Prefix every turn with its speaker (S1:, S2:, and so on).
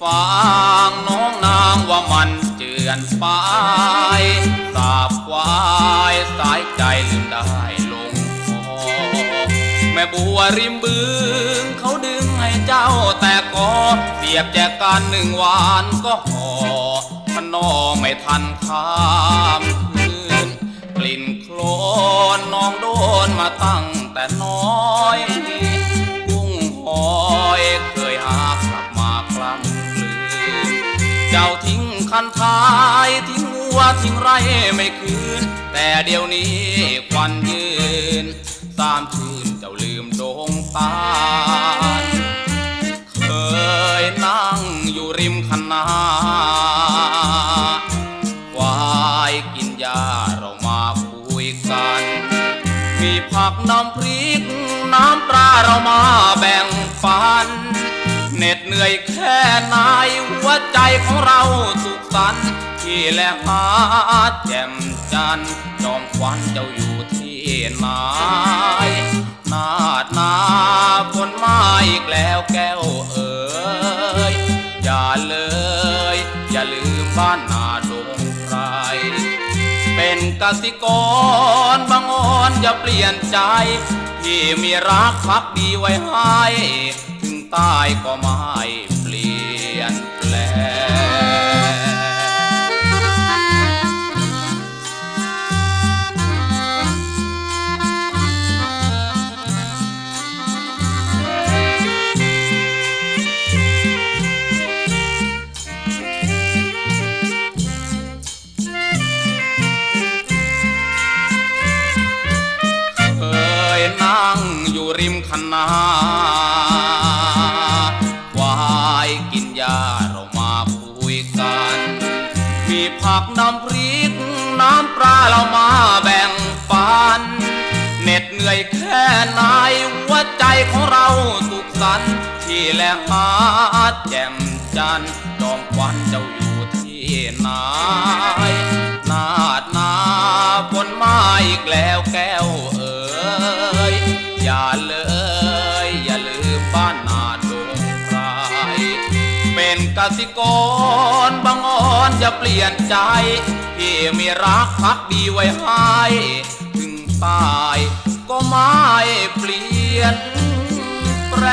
S1: ฟางน้องนางว่ามันเจือนไปสาบควายสายใจลืมได้ลงคอแม่บัวริมบึงเขาดึงให้เจ้าแต่ก็เสียบแจกันหนึ่งวานก็หอพนอไม่ทันข้ามคืนกลิ่นโคลนน้องโดนมาตั้งแต่น้อง วทิ้งไรไม่คืน แต่เดี๋ยวนี้ควันยืนสามชื่นเจ้าลืมดงตาลเคยนั่งอยู่ริมคันนาควายกินหญ้าเรามาคุยกัน มีผักน้ำพริก น้ำปลาเรามาแบ่งปันเหน็ดเหนื่อยแค่ไหน ใจของเราสุขสันต์ที่แลหาแจ่มจันทร์จอมควันเจ้าอยู่ที่ไหนนาดนาฝนมาอีกแล้วแก้วเอ๋ยอย่าเลย อย่าลืมบ้านนาดงไพรเป็นกสิกรบางอ่อนอย่าเปลี่ยนใจที่มีรักพักดีไว้ให้ ถึงตายก็ไม่ ริมคันนาควายกินหญ้าเรามาคุยกัน มีผักน้ำพริก น้ำปลาเรามาแบ่งปันเหน็ดเหนื่อยแค่ไหนหัวใจของเราสุขสันต์ที่แลหาแจ่มจันทร์จอมควันเจ้าอยู่ที่ไหน ยอย่าลืมบ้านนาดงไพรเป็นกสิกรบางอ่อนอย่าเปลี่ยนใจพี่มีรักพักดีไว้ให้ถึงตายก็ไม่เปลี่ยนแปล